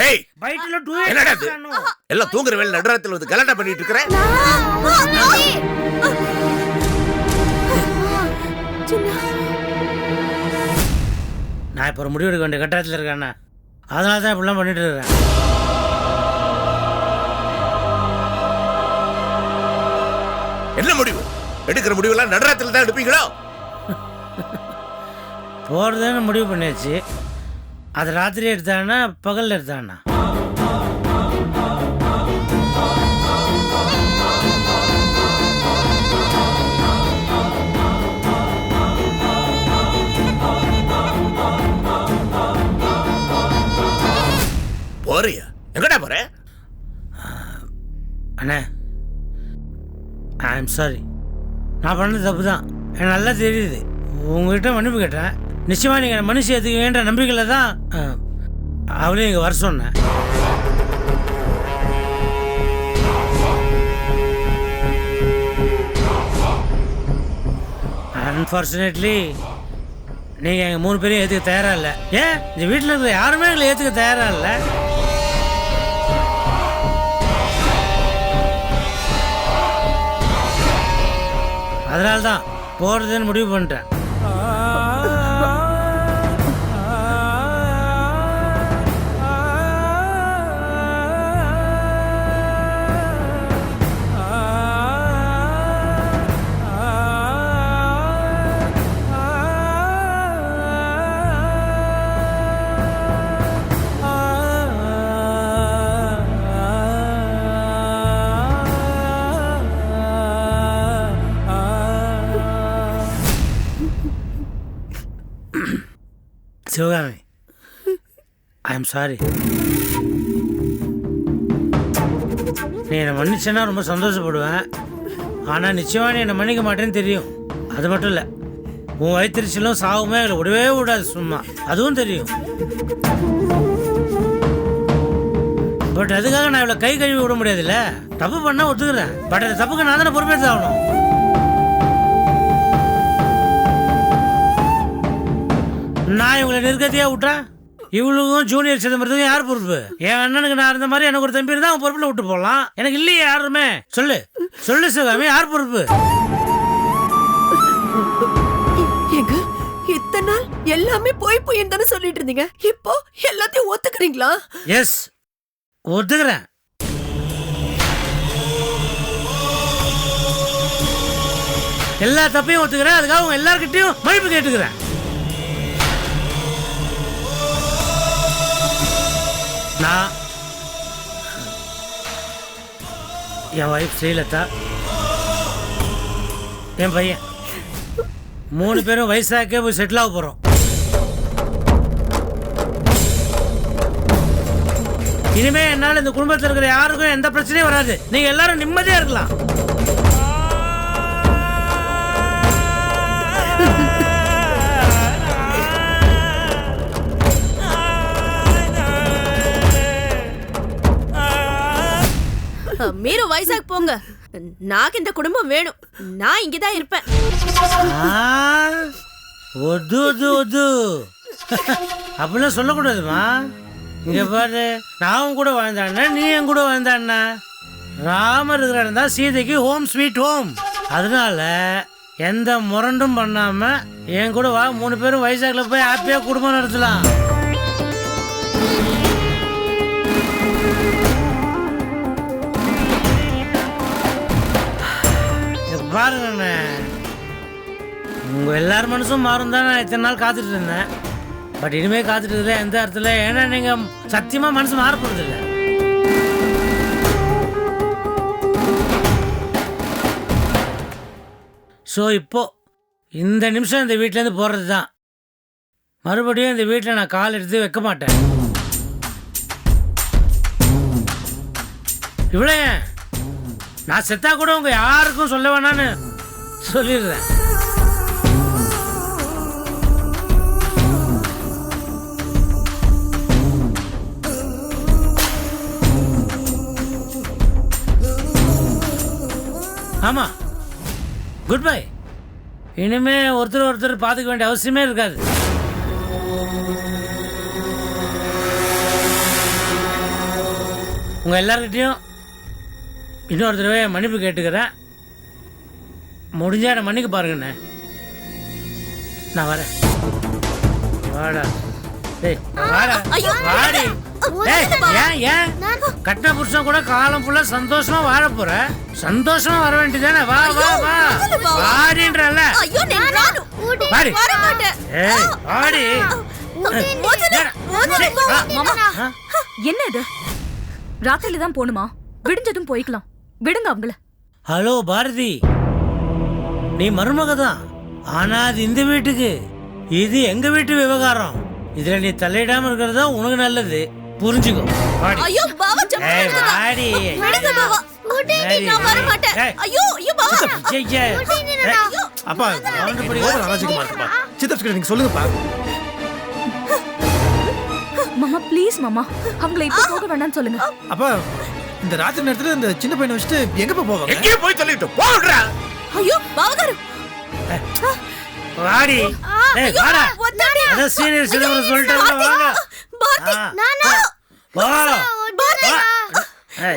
டேய் பைக்ல டூ என்னடா இது? எல்லாம் தூங்குற வேலை நடுராத்திரில வந்து கலாட்டா பண்ணிட்டு இருக்கற? நான் இப்போ ஒரு முடிவு எடுக்க வேண்டிய கட்டத்தில் இருக்கேண்ணா அதனால தான் இப்படிலாம் பண்ணிட்டு இருக்கிறேன். என்ன முடிவு? எடுக்கிற முடிவுலாம் நடுராத்திரில தான் எடுப்பீங்களோ? போகிறதுன்னு முடிவு பண்ணியாச்சு. அது ராத்திரி எடுத்தானா பகலில் எடுத்தானா? போறியா? எங்கடா போற? அண்ணே. ஐ எம் சாரி நான் பண்ணது தப்பு தான் எனக்கு நல்லா தெரியுது. உங்ககிட்ட மன்னிப்பு கேட்டேன். நிச்சயமா நீங்கள் மனுஷன் வேண்ட நம்பிக்கையில் தான் அவளையும் இங்கே வர சொன்னேன். அன்ஃபார்ச்சுனேட்லி நீங்கள் எங்கள் மூணு பேரையும் ஏற்றுக்க தயாராக இல்லை. ஏன்? இந்த வீட்டில் இருக்கிற யாருமே எங்களை ஏற்றுக்க தயாராக இல்லை. அதனால்தான் போகிறதுன்னு முடிவு பண்ணிட்டேன். சிவகாமி ஐ எம் சாரி நீ என்னை மன்னிச்சேன்னா ரொம்ப சந்தோஷப்படுவேன். ஆனால் நிச்சயமாக நீ என்னை மன்னிக்க மாட்டேன்னு தெரியும். அது மட்டும் இல்லை. உன் வயிற்றுச்சலும் சாவுமே அதில் விடவே விடாது சும்மா. அதுவும் தெரியும். பட் அதுக்காக நான் இவ்வளோ கை கழுவி விட முடியாதுல்ல? தப்பு பண்ணால் ஒத்துக்கிறேன். பட் அந்த தப்புக்கு நான் தானே பொறுப்பேற்று ஆகணும். நான் இவங்களை நிர்கதியா விட்டேன் இவளுக்கும் ஜூனியர் சிதம்பரத்துக்கும் யார் பொறுப்பு? என் அண்ணனுக்கு நான் இருந்த மாதிரி எனக்கு ஒரு தம்பி இருந்தா அவன் பொறுப்புல விட்டு போடலாம் எனக்கு இல்லையே யாருமே. சொல்லு. சொல்லு சிவகாமி யார் பொறுப்பு? ஏங்க இத்தனை நாள் எல்லாமே போய் போய் தானே சொல்லிட்டு இருந்தீங்க? இப்போ எல்லாத்தையும் ஒத்துக்கிறீங்களா? எஸ் ஒத்துக்கிறேன். எல்லா தப்பையும் ஒத்துக்கிறேன். அதுக்காக உங்க எல்லார்கிட்டயும் மன்னிப்பு கேட்டுக்கிறேன். நான் என் ஒய்ஃப் ஸ்ரீலதா என் பையன் மூணு பேரும் வயசாக்கே போய் செட்டில் ஆக போகிறோம் இனிமே என்னால் இந்த குடும்பத்தில் இருக்கிற யாருக்கும் எந்த பிரச்சனையும் வராது நீங்கள் எல்லாரும் நிம்மதியாக இருக்கலாம் மீறு வைசாக் போங்க. நாக்கு இந்த குடும்பம் வேணும். நான் இங்கதான் இருப்பேன். ஒது ஒது ஒது. அப்படிலாம் சொல்லக்கூடாதுமா. இங்க பாரு நான் கூட வாழ்ந்தாண்ணா நீ என் கூட வாழ்ந்தாண்ணா ராமர் இருக்கிறான் தான் சீதைக்கு ஹோம் ஸ்வீட் ஹோம் அதனால எந்த முரண்டும் பண்ணாம என் கூட வா மூணு பேரும் வைசாக்ல போய் ஹாப்பியா குடும்பம் நடத்தலாம். பாருங்கண்ணே. உங்கள் அண்ணே. எல்லார் மனசும் மாறும் தான்? நான் இத்தனை நாள் காத்துட்டு இருந்தேன். பட் இனிமேல் காத்துட்டு இல்லை எந்த இடத்துல ஏன்னா நீங்கள் சத்தியமாக மனசு மாற போகிறது இல்லை. ஸோ இப்போது இந்த நிமிஷம் இந்த வீட்டிலேருந்து போகிறது தான் மறுபடியும் இந்த வீட்டில் நான் கால் எடுத்து வைக்க மாட்டேன். இவ்வளோ ஏன்? நான் செத்தா கூட உங்க யாருக்கும் சொல்ல வேணான்னு சொல்லிடுறேன். ஆமா. குட் பை இனிமே ஒருத்தர் ஒருத்தர் பார்த்துக்க வேண்டிய அவசியமே இருக்காது. உங்க எல்லார்கிட்டையும் இன்னொரு தடவை மன்னிப்பு கேட்டுக்கிறேன். முடிஞ்சா என்னை மன்னிக்க பாருங்கண்ணே நான் வரேன். வாடா. டேய் வாடா. வாடி. டேய் ஏன் ஏன்? கட்டின புருஷன் கூட காலம் ஃபுல்லா சந்தோஷமா வாழ போற. சந்தோஷமா வர வேண்டியதானே வா வா வா. வாடின்றல ஐயோ நான் நானும் வாடி. ஏய் வாடி? என்ன இது ராத்திரில தான் போகணுமா விடிஞ்சதும் போய்க்கலாம். விடுங்க அவங்கள. ஹலோ பாரதி. நீ மருமக தான் ஆனா அது இந்த வீட்டுக்கு. இது எங்க வீட்டு விவகாரம்? இதுல நீ தலையிடாம இருக்கிறது தான் உனக்கு நல்லது. புரிஞ்சுக்கோ. வாடி. ஐயோ பாவா ஏய் வாடி. விடுங்க பாவா. சரி. நான் வர மாட்டேன் ஏய். ஐயோ ஐயோ பாவா. ஏய், அப்பா ஓவர் அராஜகமா இருக்குப்பா நீங்க சொல்லுங்கப்பா. மாமா ப்ளீஸ் மாமா. அவங்கள இப்ப போக வேண்டாம்னு சொல்லுங்க. அப்பா இந்த ராத்திரி நேரத்துல இந்த சின்ன பையனை வச்சுட்டு எங்கப்பா போவாங்க? எங்கேயும் போய் சொல்லிட்டு போடுறா ஐயோ பாவகாரு வாடி. ஏய் வாடா. அதான் சீனியர் சிதம்பரம் சொல்லிட்டாங்க வாங்க. பாரதி ஆ. நானா? வா பாரதி ஏய்,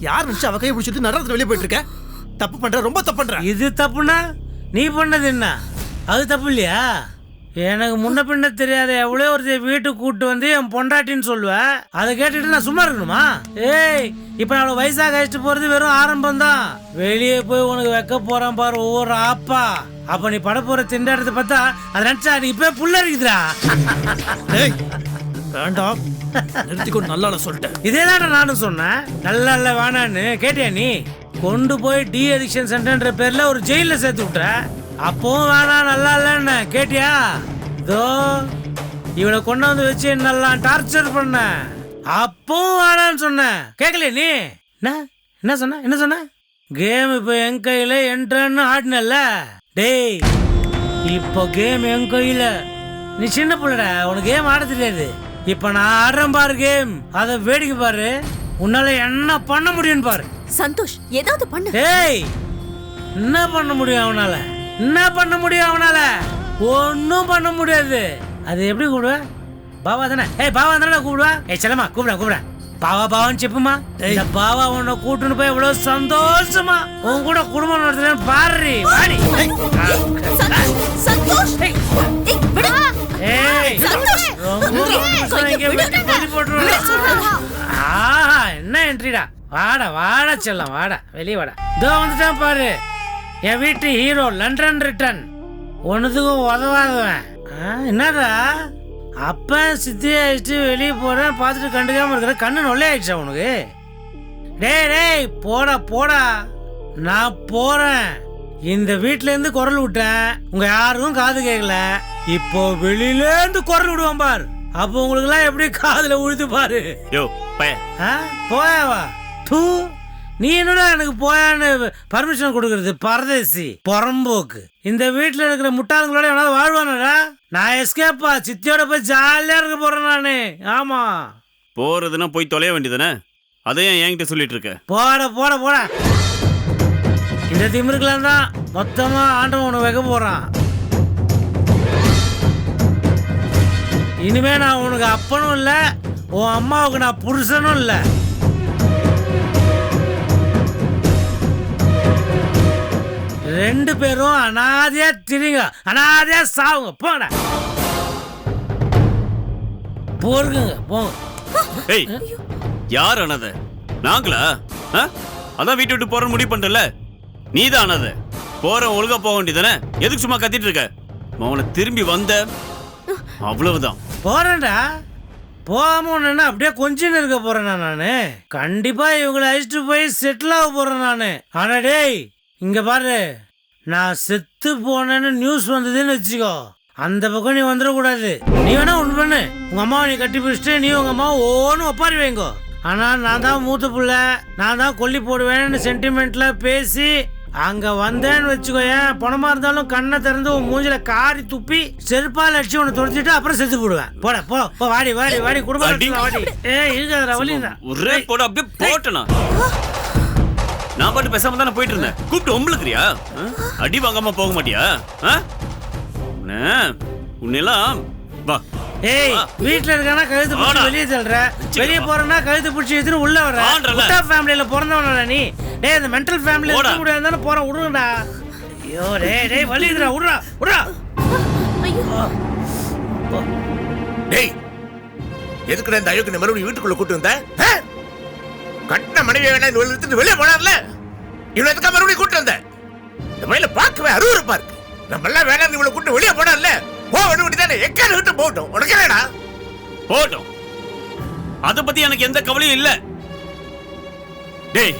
யார் நினைச்சு அவ கையை பிடிச்சிட்டு நடரத்துல வெளியே போயிட்டு இருக்க தப்பு பண்ற ரொம்ப தப்பு பண்ற. இது தப்புனா நீ பண்ணது என்ன? அது தப்பு இல்லையா? எனக்கு முன்ன பின்ன தெரியாத எவ்வளோ ஒரு வீட்டுக்கு கூட்டு வந்து என் பொண்டாட்டின்னு சொல்லுவேன் அதை கேட்டுட்டு நான் சும்மா இருக்கணுமா? ஏய் இப்போ அவ்வளோ வயசாக கழிச்சுட்டு போகிறது வெறும் ஆரம்பம் தான் வெளியே போய் உனக்கு வைக்க போறான் பாரு ஒவ்வொரு ஆப்பா. அப்ப நீ பட போற திண்டாட்டத்தை பார்த்தா அதை நினைச்சா நீ இப்பவே புள்ள இருக்குதுடா வேண்டாம். நிறுத்திக்கொண்டு நல்லா சொல்லிட்டேன். இதே நானும் சொன்னேன். நல்லா இல்ல வேணான்னு. கேட்டியா நீ? கொண்டு போய் டி அடிக்ஷன் சென்டர்ன்ற பேர்ல ஒரு ஜெயில சேர்த்து விட்ட அப்பவும் வேணாம் நல்லா இல்லைன்னு. கேட்டியா? இதோ இவனை கொண்டு வந்து வச்சு நல்லா டார்ச்சர் பண்ண. அப்பவும் வேணான்னு சொன்னேன். கேட்கல நீ? என்ன? என்ன சொன்ன? என்ன சொன்ன? கேம் இப்போ என் கையில என்ட்ரன்னு ஆடினல்ல? டேய் இப்போ கேம் என் கையில. நீ சின்ன பிள்ளடா உனக்கு கேம் ஆட தெரியாது. இப்போ நான் ஆடுறேன் பாரு கேம் அதை வேடிக்கை பாரு. உன்னால என்ன பண்ண முடியும் பாரு. சந்தோஷ் ஏதாவது பண்ணு. ஏய் என்ன பண்ண முடியும் அவனால? என்ன பண்ண முடியும் அவனால? ஒன்றும் பண்ண முடியாது. அது எப்படி கூப்பிடுவ? பாவா தானே? ஏய் பாவா தானே கூப்பிடுவேன் ஏய் செல்லம்மா கூப்பிட கூப்பிட பாவா பாவான்னு செப்புமா இந்த பாவா உன்னை கூட்டுன்னு போய் இவ்வளவு சந்தோஷமா? உன் கூட குடும்பம் நடத்துறேன்னு பாரு சந்தோஷ் என்ன என்ட்ரிடா வாடா வாடா செல்லம் வாடா வெளியே வாடா. இதோ வந்துட்டான் பாரு. என் வீட்டு ஹீரோ லண்டன் ரிட்டன் ஒன்றுத்துக்கும் உதவாதவன். என்னடா? அப்ப சித்தி ஆயிடுச்சு வெளியே போறேன் பார்த்துட்டு கண்டுக்காம இருக்கிற கண்ணு நொல்லை ஆயிடுச்சா உனக்கு? டேய் டேய் போடா போடா. நான் போறேன். இந்த வீட்ல இருந்து குரல் விட்டேன் உங்க யாருக்கும் காது கேட்கல இப்போ வெளியில இருந்து குரல் விடுவான் பார். அப்போ உங்களுக்கு எல்லாம் எப்படி காதுல உழுது பாரு. யோ பய. ஆ? போயாவா தூ நீ என்னடா எனக்கு போயான்னு பர்மிஷன் கொடுக்கறது? பரதேசி புறம்போக்கு. இந்த வீட்ல இருக்கிற முட்டாளுங்களோட எவனாவது வாழ்வானடா? நான் எஸ்கேப்பா சித்தியோட போய் ஜாலியா இருக்க போறேன் நானு. ஆமா. போறதுன்னா போய் தொலைய வேண்டியதானே அதையும் என்கிட்ட சொல்லிட்டு இருக்க. போட போட போட. இந்த திமிருக்கெல்லாம் தான் மொத்தமாக ஆண்டவன் உனக்கு வைக்க போகிறான் இனிமே நான் உனக்கு அப்பனும் இல்லை உன் அம்மாவுக்கு நான் புருஷனும் இல்லை. ரெண்டு பேரும் அனாதையா திரிங்க அனாதையா சாவுங்க போங்க. போருங்க போங்க. ஏய் யார் அனத? நாங்களா? ஆ? அதான் வீட்டு விட்டு போற முடிவு பண்ணிட்டல நீ தான் போற ஒழுங்கா போக வேண்டியதானே எதுக்கு சும்மா கத்திட்டு இருக்க? அவனை திரும்பி வந்த அவ்வளவுதான். போறேன்டா. போகாம ஒண்ணுன்னா அப்படியே கொஞ்சம் இருக்க போறேன் நானு? கண்டிப்பா இவங்களை அழைச்சிட்டு போய் செட்டில் ஆக போறேன் நானு. ஆனா டேய் இங்க பாரு. நான் செத்து போனேன்னு நியூஸ் வந்ததுன்னு வச்சுக்கோ. அந்த பக்கம் நீ வந்துடக்கூடாது. நீ வேணா ஒன்று பண்ணு. உங்க அம்மாவை நீ கட்டி பிடிச்சிட்டு நீ உங்க அம்மா ஓன்னு ஒப்பாரி வைங்கோ. ஆனா நான் தான் மூத்த பிள்ளை. நான் தான் கொல்லி போடுவேன்னு சென்டிமெண்ட்ல பேசி அங்க வந்தேன்னு வச்சுக்கோயேன். பணமா இருந்தாலும் கண்ணை திறந்து உன் மூஞ்சில காரி துப்பி செருப்பால் அடிச்சு உன்னை தொலைச்சிட்டு அப்புறம் செத்து போடுவேன். போட போ போ வாடி வாடி வாடி குடும்பம் வாடி. ஏ இருக்காதடா வலிடா ஒரே போட அப்படியே போட்டனா நான். பாட்டு பேசாம தானே போயிட்டு இருந்தேன். கூப்பிட்டு ஒம்பளுக்குறியா அடி வாங்காம போக மாட்டியா? உன்னெல்லாம் வா. ஏய் வீட்ல இருக்கானா கழுத்து பிடிச்சி. வெளியே தள்ளுற வெளியே போறேன்னா கழுத்து பிடிச்சி எடுத்துட்டு உள்ள வர. முட்டா ஃபேமிலியில பிறந்தவனா நீ. டேய் அந்த மென்டல் ஃபேமிலி போடா. இருக்க முடியாதுன்னு போறேன் விடுங்கடா ஐயோ டேய் டேய் வலிதுடா விடுறா விடுறா டேய் எதுக்குடா இந்த அயோக்கிய மறுபடியும் வீட்டுக்குள்ள கூட்டு வந்த? கட்டின மனைவி வேணா இந்த இழுத்துட்டு வெளியே போனார்ல. இவ்வளவு எதுக்கா மறுபடியும் கூட்டு வந்த? இந்த மயில பார்க்கவே அருவருப்பா இருக்கு. நம்ம எல்லாம் வேணாம் இவ்வளவு கூட்டு வெளியே போனார்ல. போ விட்டு தானே? எக்கான விட்டு போகட்டும்? உனக்கு என்னடா? போட்டோம் அத பத்தி எனக்கு எந்த கவலையும் இல்ல. டேய்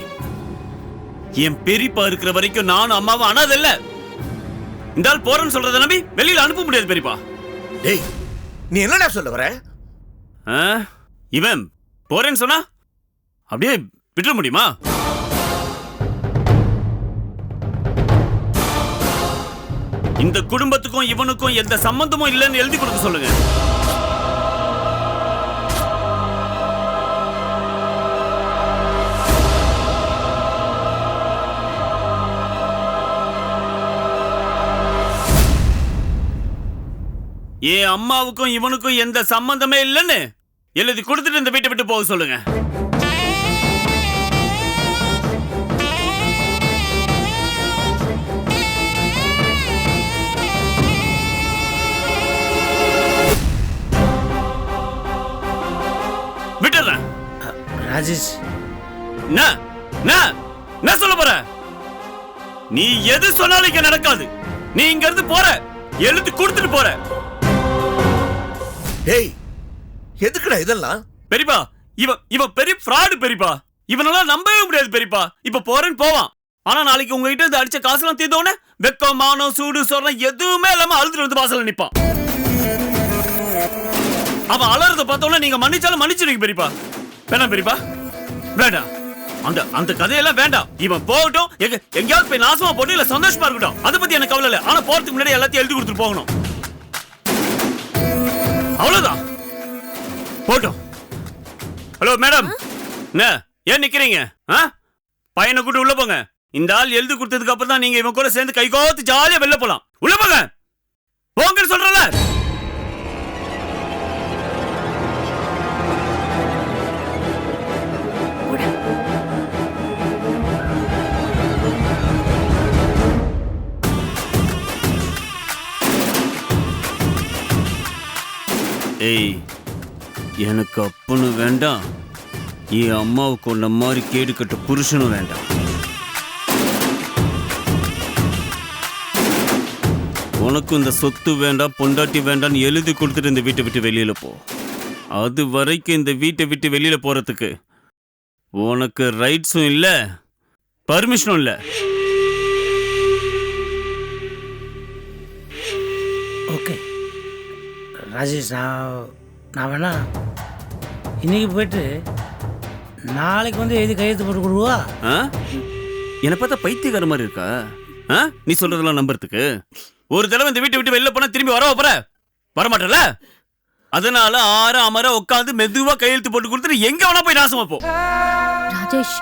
என் பெரியப்பா இருக்கிற வரைக்கும் நானும் அம்மாவும் அனாதை இல்ல இந்த ஆள் போறேன்னு சொல்றத நம்பி வெளியில அனுப்ப முடியாது பெரியப்பா. டேய் நீ என்னடா சொல்ல வர? இவன் போறேன்னு சொன்னா அப்படியே விட்டுற முடியுமா? இந்த குடும்பத்துக்கும் இவனுக்கும் எந்த சம்பந்தமும் இல்லைன்னு எழுதி கொடுக்க சொல்லுங்க. ஏ அம்மாவுக்கும் இவனுக்கும் எந்த சம்பந்தமே இல்லைன்னு எழுதி கொடுத்துட்டு இந்த வீட்டை விட்டு போக சொல்லுங்க. ராஜேஷ். என்ன? என்ன? சொல்ல போற? நீ எது சொன்னாலும் இங்க நடக்காது. நீ இங்க இருந்து போற. எழுதி கொடுத்துட்டு போற. டேய் எதுக்குடா இதெல்லாம்? பெரியப்பா இவன் இவன் பெரிய ஃப்ராடு பெரியப்பா. இவனெல்லாம் நம்பவே முடியாது பெரியப்பா. இப்ப போறேன்னு போவான். ஆனா நாளைக்கு உங்ககிட்ட இருந்து அடிச்ச காசெல்லாம் தீர்ந்தோடனே வெக்கம் மானம் சூடு சொரணம் எதுவுமே இல்லாம அழுதுட்டு வந்து வாசல்ல நிப்பான். அவன் அலறத பார்த்தோன்னே நீங்க மன்னிச்சாலும் மன்னிச்சிருங்க பெரியப்பா. வேணாம் பெரியப்பா. வேண்டாம். அந்த அந்த கதையெல்லாம் வேண்டாம். இவன் போகட்டும். எங்க எங்கேயாவது போய் நாசமா போட்டு இல்ல சந்தோஷமா இருக்கட்டும். அதை பத்தி எனக்கு கவலை இல்லை. ஆனா போறதுக்கு முன்னாடி எல்லாத்தையும் எழுதி கொடுத்துட்டு போகணும். அவ்வளவுதான். போட்டோம் ஹலோ மேடம். என்ன ஏன் நிக்கிறீங்க? ஆ? பையனை கூட்டு உள்ள போங்க. இந்த ஆள் எழுதி கொடுத்ததுக்கு அப்புறம் தான் நீங்க இவன் கூட சேர்ந்து கை கோத்து ஜாலியா வெளில போலாம். உள்ள போங்க. போங்கன்னு சொல்றல ஏய் எனக்கு அப்பனு வேண்டாம். என் அம்மாவுக்கு உன்ன மாதிரி கேடு கட்ட புருஷனும் வேண்டாம். உனக்கு இந்த சொத்து வேண்டாம் பொண்டாட்டி வேண்டாம்னு எழுதி கொடுத்துட்டு இந்த வீட்டை விட்டு வெளியில போ. அது வரைக்கும் இந்த வீட்டை விட்டு வெளியில போறதுக்கு உனக்கு ரைட்ஸும் இல்ல பர்மிஷனும் இல்ல. ராஜேஷ் நான் நான் வேணா இன்னைக்கு போயிட்டு நாளைக்கு வந்து எழுதி கையெழுத்து போட்டு கொடுவா? ஆ? என்னை பார்த்தா பைத்தியக்கார மாதிரி இருக்கா? ஆ? நீ சொல்றதெல்லாம் நம்புறதுக்கு. ஒரு தடவை இந்த வீட்டை விட்டு வெளில போனா திரும்பி வர போற? வரமாட்டல அதனால ஆற அமர உட்காந்து மெதுவா கையெழுத்து போட்டு கொடுத்துட்டு எங்க வேணா போய் நாசமா போ. ராஜேஷ்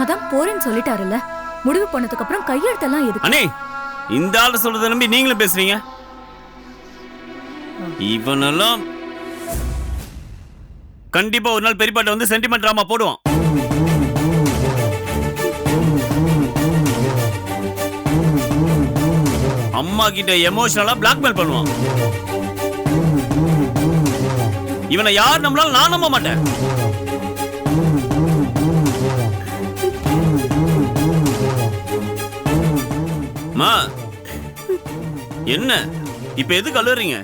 அதான் போறேன்னு சொல்லிட்டாருல்ல. முடிவு பண்ணதுக்கு அப்புறம் கையெழுத்தெல்லாம் எதுக்கு? அண்ணே இந்த ஆள சொல்றதை நம்பி நீங்களும் பேசுறீங்க. இவனெல்லாம் கண்டிப்பா ஒரு நாள் பெரியப்பாட்ட வந்து சென்டிமெண்ட் ட்ராமா போடுவான். அம்மா கிட்ட எமோஷனலா பிளாக்மெயில் பண்ணுவான். இவனை யார் நம்மளால நான் நம்ப மாட்டேன். என்ன? இப்ப எது கழுவுறீங்க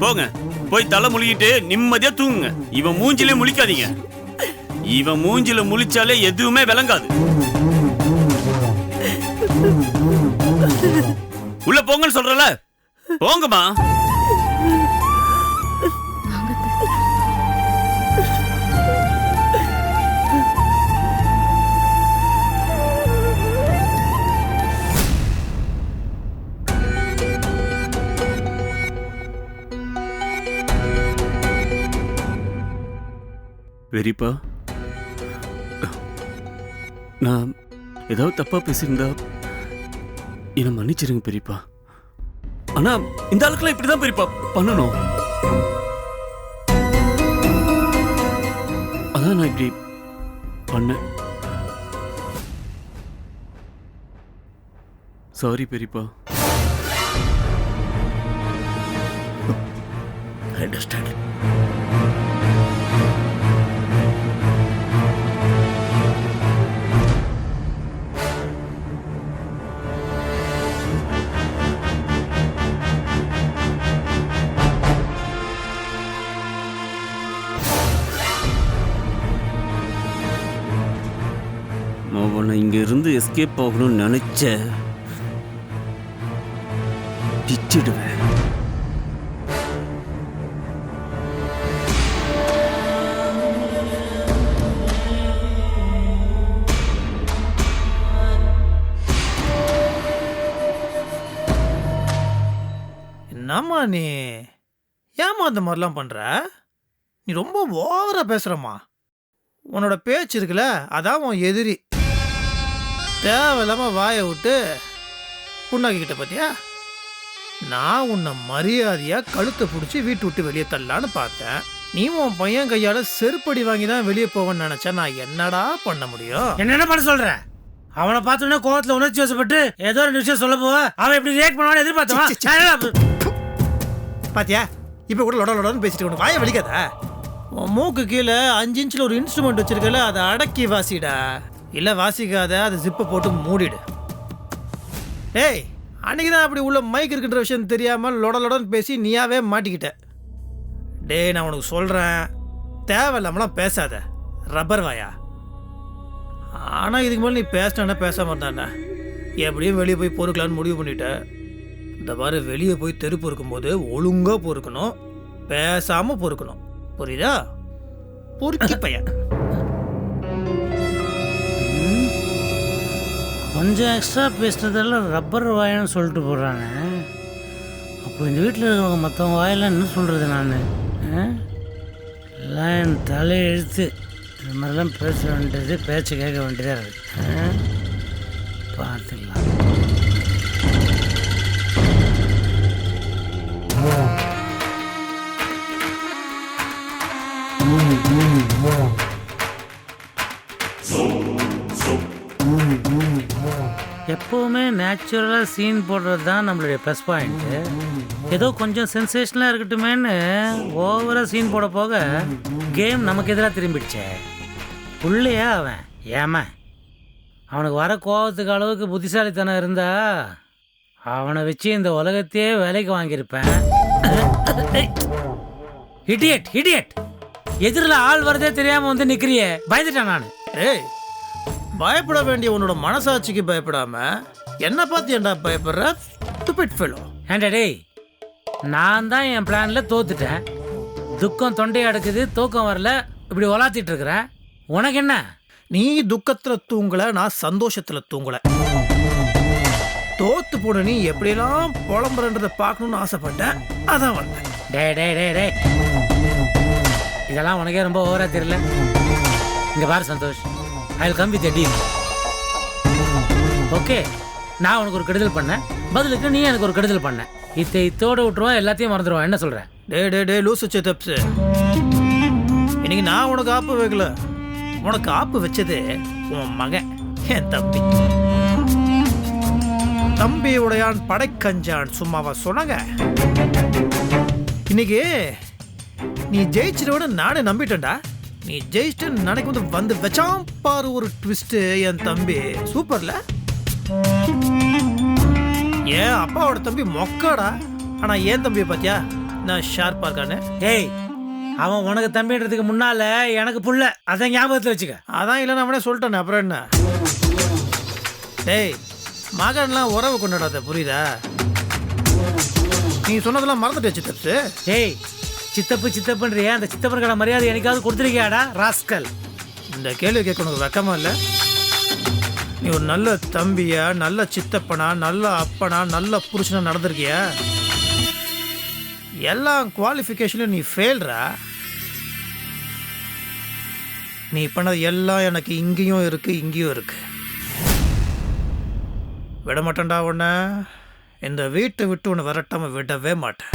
போங்க. போய் தலை முழுகிட்டு நிம்மதியா தூங்குங்க. இவன் மூஞ்சிலே முழிக்காதீங்க. இவன் மூஞ்சில முழிச்சாலே எதுவுமே விளங்காது. உள்ள போங்கன்னு சொல்றல? போங்கம்மா. வெரிப்பா நான் ஏதாவது தப்பா பேசியிருந்தா என்னை மன்னிச்சிருங்க பெரியப்பா. ஆனா இந்த ஆளுக்கெல்லாம் இப்படிதான் பெரியப்பா பண்ணணும். அதான் நான் இப்படி பண்ணேன். சாரி பெரியப்பா. அண்டர்ஸ்டாண்ட் இருந்து போகணும்னு நினைச்ச பிச்சிடுவேன். என்னம்மா நீ? ஏமா அந்த மாதிரிலாம் பண்ற? நீ ரொம்ப ஓவரா பேசுறம்மா. உன்னோட பேச்சு இருக்குல்ல அதான் உன் எதிரி. தேவையில்லாம வாயை விட்டு புண்ணாக்கிக்கிட்ட பாத்தியா? நான் உன்னை மரியாதையா கழுத்தை பிடிச்சி வீட்டு விட்டு வெளியே தள்ளலான்னு பார்த்தேன். நீ உன் பையன் கையால செருப்படி வாங்கி தான் வெளியே போவேன்னு நினைச்சா நான் என்னடா பண்ண முடியும்? என்னென்ன பண்ண சொல்ற? அவனை பார்த்தோன்னே கோவத்துல உணர்ச்சி வசப்பட்டு ஏதோ ரெண்டு விஷயம் சொல்ல போவ. அவன் இப்படி ரியாக்ட் பண்ணுவான்னு எதிர்பார்த்தவன். பாத்தியா? இப்போ கூட லொட லொடன்னு பேசிட்டு உனக்கு வாயை வலிக்காத? உன் மூக்கு கீழே அஞ்சு இன்ச்சில் ஒரு இன்ஸ்ட்ருமெண்ட் வச்சிருக்கல அதை அடக்கி வாசிடா. இல்லை வாசிக்காத. அதை ஜிப்பை போட்டு மூடிடு. ஏய் அன்றைக்கி தான் அப்படி உள்ள மைக் இருக்கின்ற விஷயம் தெரியாமல் லொட பேசி நீயாவே மாட்டிக்கிட்ட. டேய் நான் உனக்கு சொல்கிறேன் தேவையில்லாமலாம் பேசாத. ரப்பர் வாயா. ஆனால் இதுக்கு மேலே நீ பேசினா பேசாமல் இருந்தானே? எப்படியும் வெளியே போய் பொறுக்கலான்னு முடிவு பண்ணிட்ட. இந்த மாதிரி வெளியே போய் தெரு பொறுக்கும்போது ஒழுங்காக பொறுக்கணும். பேசாமல் பொறுக்கணும். புரியுதா? பொறுக்கி பையன். கொஞ்சம் எக்ஸ்ட்ரா பேசுனதெல்லாம் ரப்பர் வாயன்னு சொல்லிட்டு போடுறாங்க அப்போ இந்த வீட்டில் இருக்கிறவங்க மற்றவங்க வாயெல்லாம் என்ன சொல்கிறது நான்? எல்லாம் என் தலையை எழுத்து. இது மாதிரிலாம் பேச வேண்டியது பேச்சு கேட்க வேண்டியதாக இருக்குது பார்த்துக்கலாம். எப்போவுமே நேச்சுரலாக சீன் போடுறது தான் நம்மளுடைய ப்ளஸ் பாயிண்ட்டு ஏதோ கொஞ்சம் சென்சேஷனலாக இருக்கட்டுமேன்னு ஓவராக சீன் போட போக கேம் நமக்கு எதிராக திரும்பிடுச்சே. புள்ளையா அவன். ஏமா அவனுக்கு வர கோவத்துக்கு அளவுக்கு புத்திசாலித்தனம் இருந்தா அவனை வச்சு இந்த உலகத்தையே விலைக்கு வாங்கியிருப்பேன். இடியட் இடியட் எதிரில் ஆள் வரதே தெரியாமல் வந்து நிற்கிறியே பயந்துட்டேன் நான். ஏய் பயப்பட வேண்டிய உன்னோட மனசாட்சிக்கு பயப்படாம என்ன பார்த்து ஏன்டா பயப்படுற stupid fellow? ஏன்டா டேய் நான் தான் என் பிளான்ல தோத்துட்டேன். துக்கம் தொண்டையை அடக்குது தூக்கம் வரல இப்படி உலாத்திட்டு இருக்கிறேன் உனக்கு என்ன? நீ துக்கத்துல தூங்கல நான் சந்தோஷத்துல தூங்கல. தோத்து போன நீ எப்படியெல்லாம் புலம்புறன்றதை பார்க்கணும்னு ஆசைப்பட்டேன் அதான் வந்தேன். டேய் டேய் டேய் டேய். இதெல்லாம் உனக்கே ரொம்ப ஓவரா தெரியல. இங்க பாரு Santhosh. I will come with deal okay நான் உனக்கு ஒரு கெடுதல் பண்ணேன். பதிலுக்கு நீ எனக்கு ஒரு கெடுதல் பண்ண. இத்தை இத்தோட விட்டுருவா எல்லாத்தையும் மறந்துடுவான் என்ன சொல்ற? டே டே டே லூசு தப்ஸ் இன்னைக்கு நான் உனக்கு ஆப்பு வைக்கல. உனக்கு ஆப்பு வச்சது உன் மகன் என் தம்பி. தம்பி உடையான் படைக்கஞ்சான் சும்மாவா சொன்னாங்க. இன்னைக்கு நீ ஜெயிச்சிருவன நானே நம்பிட்டேன்டா. நீ ஜெயிச்சிட்டு போது வந்து வச்சாம் பாரு ஒரு ட்விஸ்ட் என் தம்பி. சூப்பர்ல? ஏன் அப்பாவோட தம்பி மொக்காடா? ஆனா ஏன் தம்பியை பாத்தியா? நான் ஷார்ப்பா இருக்கானு. ஏய் அவன் உனக்கு தம்பின்றதுக்கு முன்னால எனக்கு புள்ள. அதான் ஞாபகத்தில் வச்சுக்க. அதான் இல்லை அவனே சொல்லிட்டானே அப்புறம் என்ன? டேய் மகன்லாம் உறவு கொண்டாடாத புரியுதா? நீ சொன்னதெல்லாம் மறந்துட்டு வச்சு தப்பு ஏய் சித்தப்பு சித்தப்புன்றியா அந்த சித்தப்பனுக்கான மரியாதை எனக்காவது கொடுத்துருக்கியாடா? ராஸ்கல். இந்த கேள்வி கேட்க உனக்கு வெக்கமா இல்லை? நீ ஒரு நல்ல தம்பியா நல்ல சித்தப்பனா நல்ல அப்பனா நல்ல புருஷனா நடந்திருக்கியா? எல்லா குவாலிஃபிகேஷனும் நீ ஃபெயில்ரா நீ பண்ணது எல்லாம் எனக்கு இங்கேயும் இருக்கு இங்கேயும் இருக்கு. விட மாட்டேன்டா உன்னை. இந்த வீட்டை விட்டு உன்னை விரட்டாமல் விடவே மாட்டேன்.